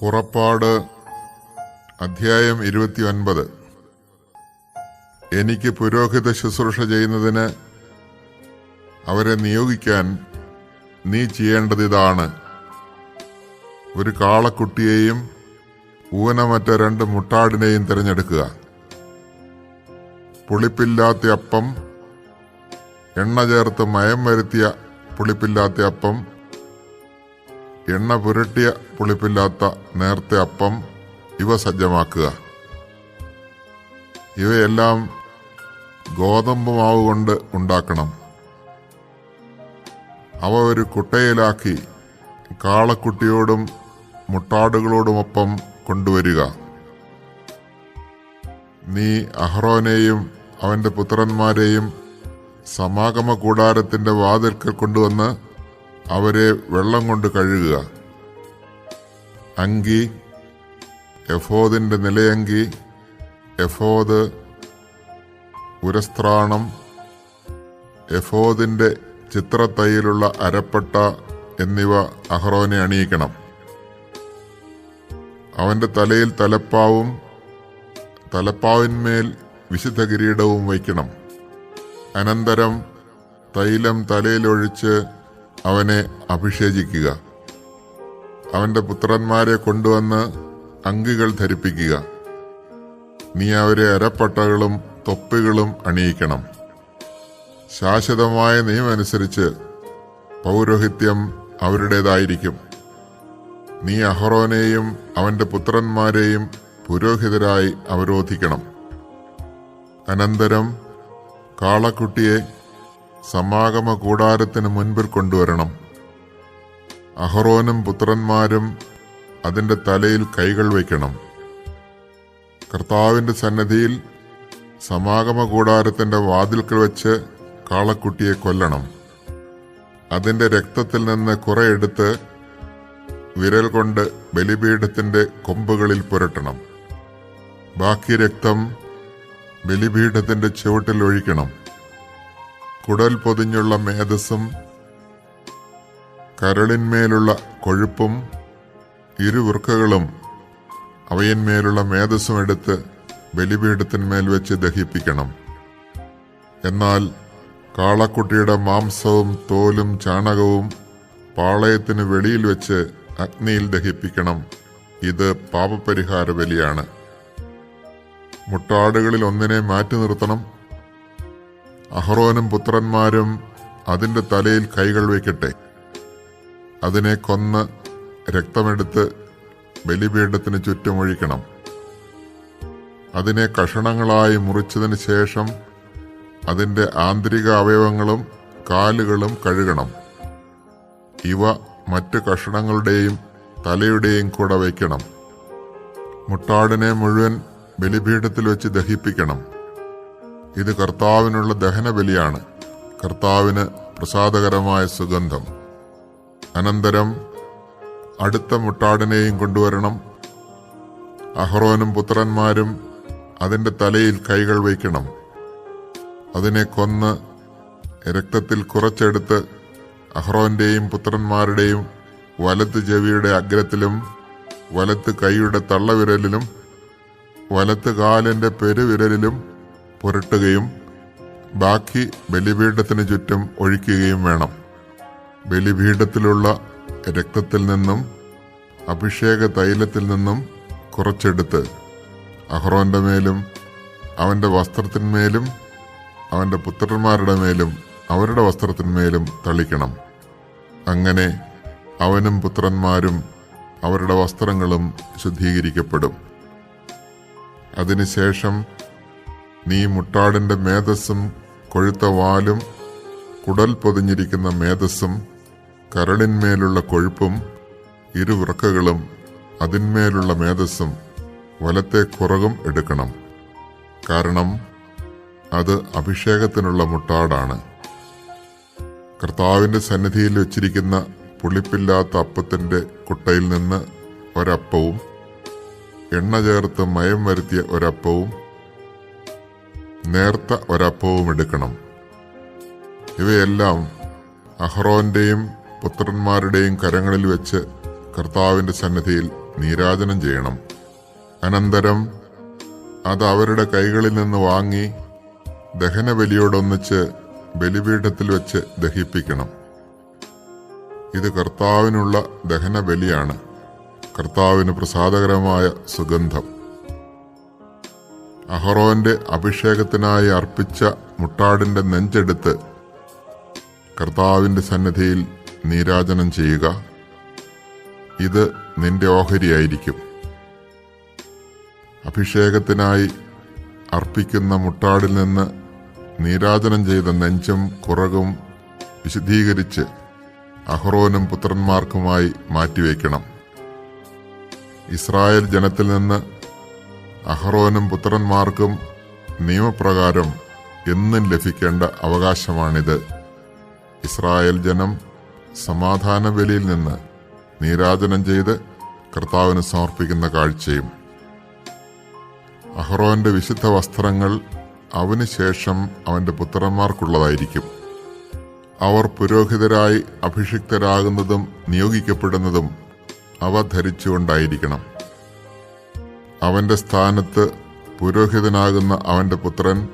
പുറപ്പാട് അധ്യായം ഇരുപത്തി ഒൻപത് എനിക്ക് പുരോഹിത ശുശ്രൂഷ ചെയ്യുന്നതിന് അവരെ നിയോഗിക്കാൻ നീ ചെയ്യേണ്ടതിതാണ്. ഒരു കാളക്കുട്ടിയെയും ഊനമറ്റ രണ്ട് മുട്ടാടിനെയും തിരഞ്ഞെടുക്കുക. പുളിപ്പില്ലാത്ത അപ്പം എണ്ണ ചേർത്ത് മയം വരുത്തിയ പുളിപ്പില്ലാത്ത അപ്പം എണ്ണ പുരട്ടിയ പുളിപ്പില്ലാത്ത നേർത്ത അപ്പം ഇവ സജ്ജമാക്കുക. ഇവയെല്ലാം ഗോതമ്പ് മാവ് കൊണ്ട് ഉണ്ടാക്കണം. അവ ഒരു കുട്ടയിലാക്കി കാളക്കുട്ടിയോടും മുട്ടാടുകളോടുമൊപ്പം കൊണ്ടുവരിക. നീ അഹ്റോനെയും അവന്റെ പുത്രന്മാരെയും സമാഗമ കൂടാരത്തിന്റെ വാതിൽക്കൽ കൊണ്ടുവന്ന് അവരെ വെള്ളം കൊണ്ട് കഴുകുക. അങ്കി എഫോദിന്റെ നിലയങ്കി എഫോദ് ഉരസ്ത്രാണം എഫോദിന്റെ ചിത്രത്തൈയിലുള്ള അരപ്പട്ട എന്നിവ അഹ്റോനെ അണിയിക്കണം. അവന്റെ തലയിൽ തലപ്പാവും തലപ്പാവിന്മേൽ വിശുദ്ധ കിരീടവും വയ്ക്കണം. അനന്തരം തൈലം തലയിലൊഴിച്ച് അവനെ അഭിഷേചിക്കുക. അവന്റെ പുത്രന്മാരെ കൊണ്ടുവന്ന് അങ്കികൾ ധരിപ്പിക്കുക. നീ അവരെ അരപ്പട്ടകളും തൊപ്പികളും അണിയിക്കണം. ശാശ്വതമായ നിയമമനുസരിച്ച് പൗരോഹിത്യം അവരുടേതായിരിക്കും. നീ അഹ്റോനെയും അവന്റെ പുത്രന്മാരെയും പുരോഹിതരായി അവരോധിക്കണം. അനന്തരം കാളക്കുട്ടിയെ സമാഗമ കൂടാരത്തിന് മുൻപിൽ കൊണ്ടുവരണം. അഹ്റോനും പുത്രന്മാരും അതിന്റെ തലയിൽ കൈകൾ വയ്ക്കണം. കർത്താവിന്റെ സന്നദ്ധിയിൽ സമാഗമ കൂടാരത്തിന്റെ വാതിൽക്കൽ വെച്ച് കാളക്കുട്ടിയെ കൊല്ലണം. അതിന്റെ രക്തത്തിൽ നിന്ന് കുറെ എടുത്ത് വിരൽ കൊണ്ട് ബലിപീഠത്തിന്റെ കൊമ്പുകളിൽ പുരട്ടണം. ബാക്കി രക്തം ബലിപീഠത്തിന്റെ ചുവട്ടിൽ ഒഴിക്കണം. കുടൽ പൊതിഞ്ഞുള്ള മേധസ്സും കരളിന്മേലുള്ള കൊഴുപ്പും ഇരുവൃക്കകളും അവയന്മേലുള്ള മേധസ്സും എടുത്ത് ബലിപീഠത്തിന്മേൽ വെച്ച് ദഹിപ്പിക്കണം. എന്നാൽ കാളക്കുട്ടിയുടെ മാംസവും തോലും ചാണകവും പാളയത്തിന് വെളിയിൽ വെച്ച് അഗ്നിയിൽ ദഹിപ്പിക്കണം. ഇത് പാപപരിഹാര ബലിയാണ്. മുട്ടാടുകളിൽ ഒന്നിനെ മാറ്റി നിർത്തണം. അഹ്റോനും പുത്രന്മാരും അതിന്റെ തലയിൽ കൈകൾ വയ്ക്കട്ടെ. അതിനെ കൊന്ന് രക്തമെടുത്ത് ബലിപീഠത്തിന് ചുറ്റുമൊഴിക്കണം അതിനെ കഷണങ്ങളായി മുറിച്ചതിന് ശേഷം അതിന്റെ ആന്തരിക അവയവങ്ങളും കാലുകളും കഴുകണം. ഇവ മറ്റ് കഷണങ്ങളുടെയും തലയുടെയും കൂടെ വയ്ക്കണം. മുട്ടാടിനെ മുഴുവൻ ബലിപീഠത്തിൽ വെച്ച് ദഹിപ്പിക്കണം. ഇത് കർത്താവിനുള്ള ദഹനബലിയാണ്. കർത്താവിന് പ്രസാദകരമായ സുഗന്ധം. അനന്തരം അടുത്ത മുട്ടാടിനെയും കൊണ്ടുവരണം. അഹ്റോനും പുത്രന്മാരും അതിന്റെ തലയിൽ കൈകൾ വയ്ക്കണം. അതിനെ കൊന്ന് രക്തത്തിൽ കുറച്ചെടുത്ത് അഹ്റോന്റെയും പുത്രന്മാരുടെയും വലത്ത് ചെവിയുടെ അഗ്രത്തിലും വലത്ത് കൈയുടെ തള്ളവിരലിലും വലത്ത് കാലിന്റെ പെരുവിരലിലും പുരട്ടുകയും ബാക്കി ബലിപീഠത്തിന് ചുറ്റും ഒഴിക്കുകയും വേണം. ബലിപീഠത്തിലുള്ള രക്തത്തിൽ നിന്നും അഭിഷേക തൈലത്തിൽ നിന്നും കുറച്ചെടുത്ത് അഹ്റോന്റെ മേലും അവന്റെ വസ്ത്രത്തിന്മേലും അവന്റെ പുത്രന്മാരുടെ മേലും അവരുടെ വസ്ത്രത്തിന്മേലും തളിക്കണം. അങ്ങനെ അവനും പുത്രന്മാരും അവരുടെ വസ്ത്രങ്ങളും ശുദ്ധീകരിക്കപ്പെടും. അതിനുശേഷം നീ മുട്ടാടിന്റെ മേധസ്സും കൊഴുത്ത വാലും കുടൽ പൊതിഞ്ഞിരിക്കുന്ന മേധസ്സും കരളിന്മേലുള്ള കൊഴുപ്പും ഇരുവൃക്കകളും അതിന്മേലുള്ള മേധസ്സും വലത്തെ കുറകും എടുക്കണം. കാരണം അത് അഭിഷേകത്തിനുള്ള മുട്ടാടാണ്. കർത്താവിന്റെ സന്നിധിയിൽ വെച്ചിരിക്കുന്ന പുളിപ്പില്ലാത്ത അപ്പത്തിന്റെ കുട്ടയിൽ നിന്ന് ഒരപ്പവും എണ്ണ ചേർത്ത് മയം വരുത്തിയ ഒരപ്പവും നേർത്ത ഒരപ്പവും എടുക്കണം. ഇവയെല്ലാം അഹ്റോന്റെയും പുത്രന്മാരുടെയും കരങ്ങളിൽ വെച്ച് കർത്താവിന്റെ സന്നിധിയിൽ നീരാജനം ചെയ്യണം. അനന്തരം അത് അവരുടെ കൈകളിൽ നിന്ന് വാങ്ങി ദഹനബലിയോടൊന്നിച്ച് ബലിപീഠത്തിൽ വെച്ച് ദഹിപ്പിക്കണം. ഇത് കർത്താവിനുള്ള ദഹനബലിയാണ്. കർത്താവിന് പ്രസാദകരമായ സുഗന്ധം. അഹറോന്റെ അഭിഷേകത്തിനായി അർപ്പിച്ച മുട്ടാടിന്റെ നെഞ്ചെടുത്ത് കർത്താവിന്റെ സന്നിധിയിൽ നീരാജനം ചെയ്യുക. ഇത് നിന്റെ ഓഹരിയായിരിക്കും. അഭിഷേകത്തിനായി അർപ്പിക്കുന്ന മുട്ടാടിൽ നിന്ന് നീരാജനം ചെയ്ത നെഞ്ചും കുറകും വിശദീകരിച്ച് അഹ്റോനും പുത്രന്മാർക്കുമായി മാറ്റിവെക്കണം. ഇസ്രായേൽ ജനത്തിൽ നിന്ന് അഹ്റോനും പുത്രന്മാർക്കും നിയമപ്രകാരം എന്നും ലഭിക്കേണ്ട അവകാശമാണിത്. ഇസ്രായേൽ ജനം സമാധാന ബലിയിൽ നിന്ന് നീരാജനം ചെയ്ത് കർത്താവിന് സമർപ്പിക്കുന്ന കാഴ്ചയും. അഹ്റോന്റെ വിശുദ്ധ വസ്ത്രങ്ങൾ അവന് ശേഷം അവന്റെ പുത്രന്മാർക്കുള്ളതായിരിക്കും. അവർ പുരോഹിതരായി അഭിഷിക്തരാകുന്നതും നിയോഗിക്കപ്പെടുന്നതും അവ ധരിച്ചുകൊണ്ടായിരിക്കണം. അവന്റെ സ്ഥാനത്ത് പുരോഹിതനാകുന്ന അവന്റെ പുത്രൻ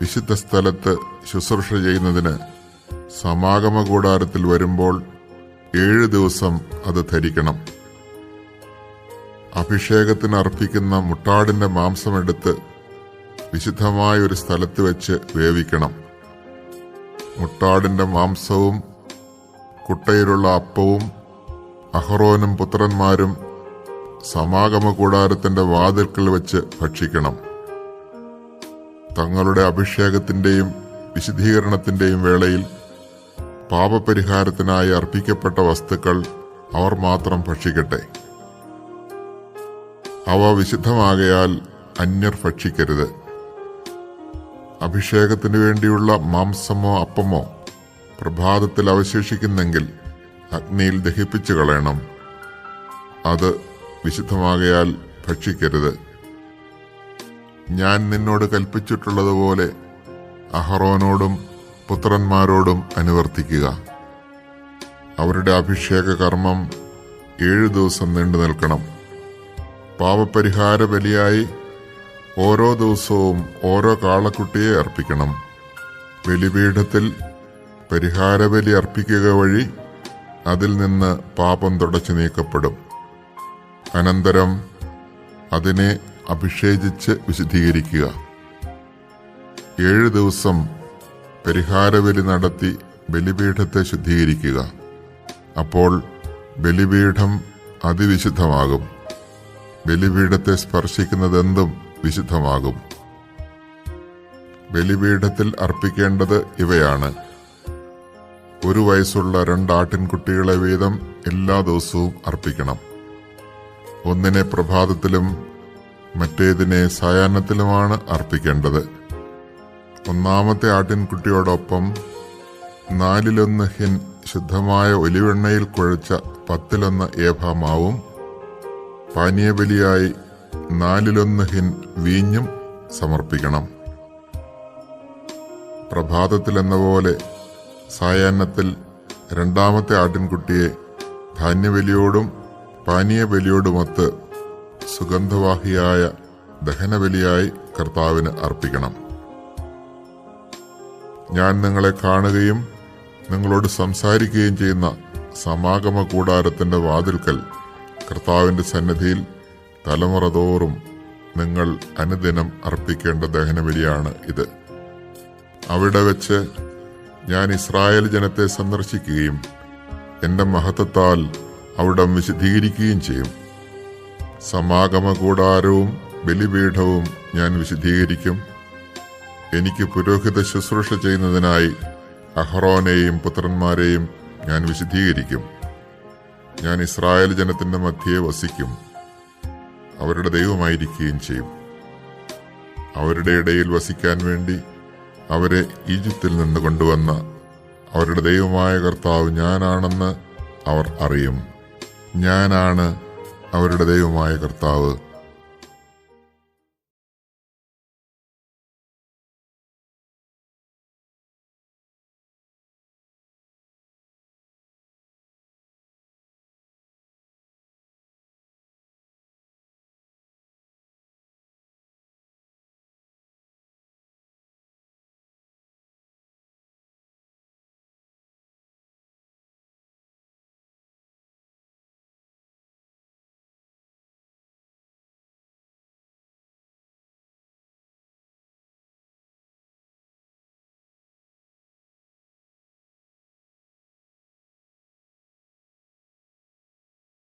വിശുദ്ധ സ്ഥലത്ത് ശുശ്രൂഷ ചെയ്യുന്നതിന് സമാഗമ കൂടാരത്തിൽ വരുമ്പോൾ ഏഴ് ദിവസം അത് ധരിക്കണം. അഭിഷേകത്തിന് അർപ്പിക്കുന്ന മുട്ടാടിന്റെ മാംസമെടുത്ത് വിശുദ്ധമായ ഒരു സ്ഥലത്ത് വെച്ച് വേവിക്കണം. മുട്ടാടിന്റെ മാംസവും കുട്ടയിലുള്ള അപ്പവും അഹ്റോനും പുത്രന്മാരും സമാഗമ കൂടാരത്തിന്റെ വാതിൽക്കൽ വെച്ച് ഭക്ഷിക്കണം. തങ്ങളുടെ അഭിഷേകത്തിന്റെയും വിശുദ്ധീകരണത്തിന്റെയും വേളയിൽ പാപപരിഹാരത്തിനായി അർപ്പിക്കപ്പെട്ട വസ്തുക്കൾ അവർ മാത്രം ഭക്ഷിക്കട്ടെ. അവ വിശുദ്ധമാകയാൽ അന്യർ ഭക്ഷിക്കരുത്. അഭിഷേകത്തിനു വേണ്ടിയുള്ള മാംസമോ അപ്പമോ പ്രഭാതത്തിൽ അവശേഷിക്കുന്നെങ്കിൽ അഗ്നിയിൽ ദഹിപ്പിച്ചു കളയണം അത് വിശുദ്ധമാകയാൽ ഭക്ഷിക്കരുത്. ഞാൻ നിന്നോട് കൽപ്പിച്ചിട്ടുള്ളതുപോലെ അഹറോനോടും പുത്രന്മാരോടും അനുവർത്തിക്കുക. അവരുടെ അഭിഷേക കർമ്മം ഏഴു ദിവസം നീണ്ടു നിൽക്കണം. പാപപരിഹാര ബലിയായി ഓരോ ദിവസവും ഓരോ കാളക്കുട്ടിയെ അർപ്പിക്കണം. ബലിപീഠത്തിൽ പരിഹാരബലി അർപ്പിക്കുക വഴി അതിൽ നിന്ന് പാപം തുടച്ചു നീക്കപ്പെടും. അനന്തരം അതിനെ അഭിഷേചിച്ച് വിശദീകരിക്കുക ഏഴ് ദിവസം പരിഹാരബലി നടത്തി ബലിപീഠത്തെ ശുദ്ധീകരിക്കുക. അപ്പോൾ ബലിപീഠം അതിവിശുദ്ധമാകും. ബലിപീഠത്തെ സ്പർശിക്കുന്നതെന്തും വിശുദ്ധമാകും. ബലിപീഠത്തിൽ അർപ്പിക്കേണ്ടത് ഇവയാണ്. ഒരു വയസ്സുള്ള രണ്ട് ആട്ടിൻകുട്ടികളെ വീതം എല്ലാ ദിവസവും അർപ്പിക്കണം. ഒന്നിനെ പ്രഭാതത്തിലും മറ്റേതിനെ സായാഹ്നത്തിലുമാണ് അർപ്പിക്കേണ്ടത്. ഒന്നാമത്തെ ആട്ടിൻകുട്ടിയോടൊപ്പം നാലിലൊന്ന് ഹിൻ ശുദ്ധമായ ഒലിവെണ്ണയിൽ കുഴച്ച പത്തിലൊന്ന് ഏഭാമാവും പാനീയബലിയായി നാലിലൊന്ന് ഹിൻ വീഞ്ഞും സമർപ്പിക്കണം. പ്രഭാതത്തിലെന്ന പോലെ സായാഹ്നത്തിൽ രണ്ടാമത്തെ ആട്ടിൻകുട്ടിയെ ധാന്യബലിയോടും പാനീയബലിയോടുമൊത്ത് സുഗന്ധവാഹിയായ ദഹനബലിയായി കർത്താവിന് അർപ്പിക്കണം. ഞാൻ നിങ്ങളെ കാണുകയും നിങ്ങളോട് സംസാരിക്കുകയും ചെയ്യുന്ന സമാഗമ കൂടാരത്തിന്റെ വാതിൽക്കൽ കർത്താവിന്റെ സന്നിധിയിൽ തലമുറ തോറും നിങ്ങൾ അനുദിനം അർപ്പിക്കേണ്ട ദഹനബലിയാണ് ഇത്. അവിടെ വെച്ച് ഞാൻ ഇസ്രായേൽ ജനത്തെ സന്ദർശിക്കുകയും എന്റെ മഹത്വത്താൽ അവിടം വിശദീകരിക്കുകയും ചെയ്യും. സമാഗമ കൂടാരവും ബലിപീഠവും ഞാൻ വിശദീകരിക്കും. എനിക്ക് പുരോഹിത ശുശ്രൂഷ ചെയ്യുന്നതിനായി അഹ്റോനെയും പുത്രന്മാരെയും ഞാൻ വിശദീകരിക്കും. ഞാൻ ഇസ്രായേൽ ജനത്തിന്റെ മധ്യയെ വസിക്കും. അവരുടെ ദൈവമായിരിക്കുകയും ചെയ്യും. അവരുടെ ഇടയിൽ വസിക്കാൻ വേണ്ടി അവരെ ഈജിപ്തിൽ നിന്ന് കൊണ്ടുവന്ന അവരുടെ ദൈവമായ കർത്താവ് ഞാനാണെന്ന് അവർ അറിയും. ഞാനാണ് അവരുടെ ദൈവമായ കർത്താവ്.